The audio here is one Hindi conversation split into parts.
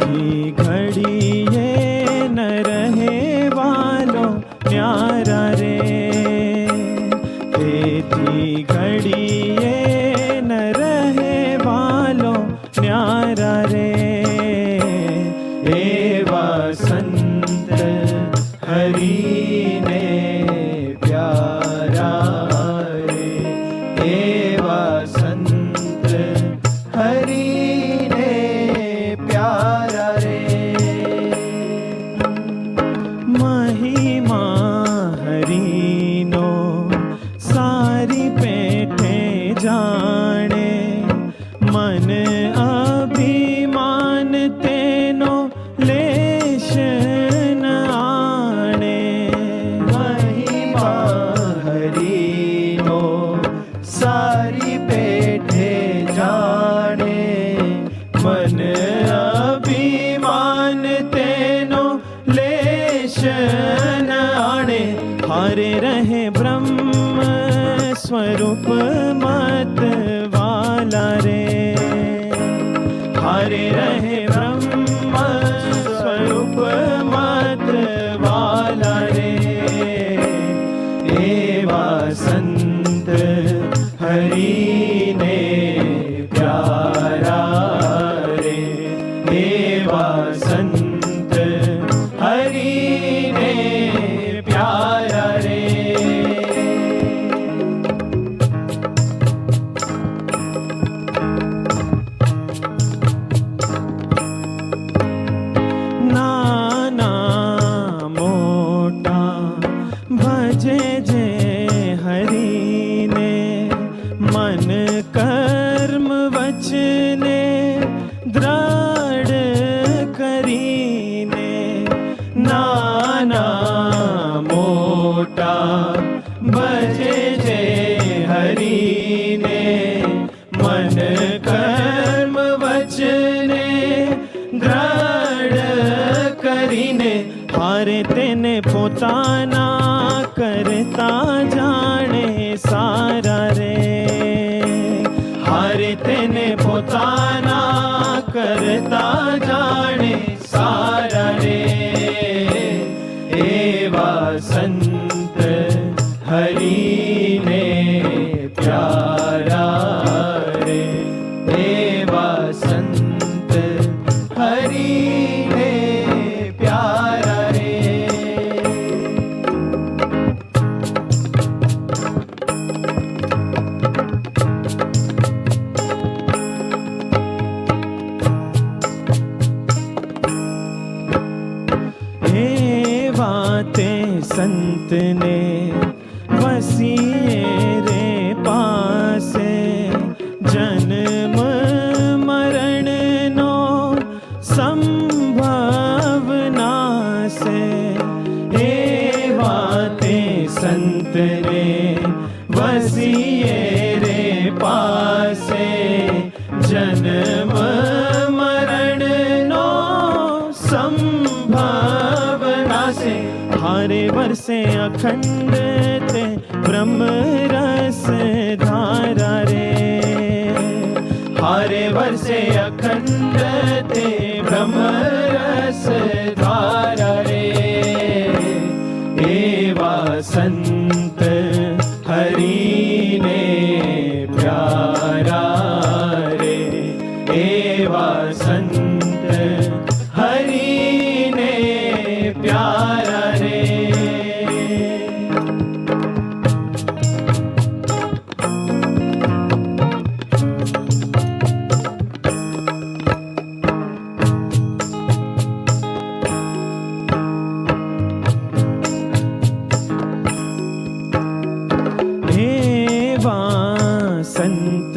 की घड़ी ये न रहे वालों, प्यारा रे। थी घड़ी ये न रहे वालों, प्यारा रे। जाने, मन अभिमान तेनो लेश आने। आणे महिमा हरिनो, सारी बैठे जाने। मन अभिमान तेनो लेश आने। हरे रहे ब्रह्म સ્વરૂપ મત વાલા રે હરે રહે પોતાના કરતા જાણે સારા રે હારે તેને પોતાના કરતા જાણે સારા રે એવા સંત હરીને संत ने वसीए रे पास जन्म मरण नो संभावना से हे वाते संत ने वसीए रे पास जन्म मरण नो संभावना से हरे वर्षे अखंड ते ब्रह्म रस धारा रे। हरे वर्षे अखंड ते ब्रह्म रस धारा रे। एवा संत हरि ने प्यारा रे। एवा संत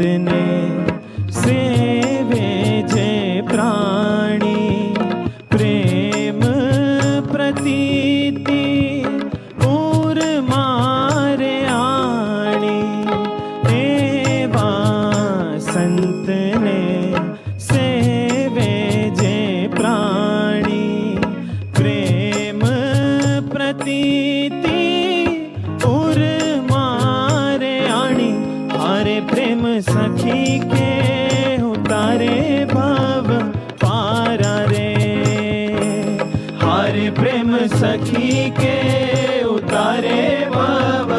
ने सेवे जे प्राणी, प्रेम प्रतीति ऊर मारे आणी। एवा संतने सेवे जे प्राणी, प्रेम प्रतीति उर प्रेम सखी के उतारे भाव पारा रे। हर प्रेम सखी के उतारे भाव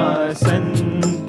એવા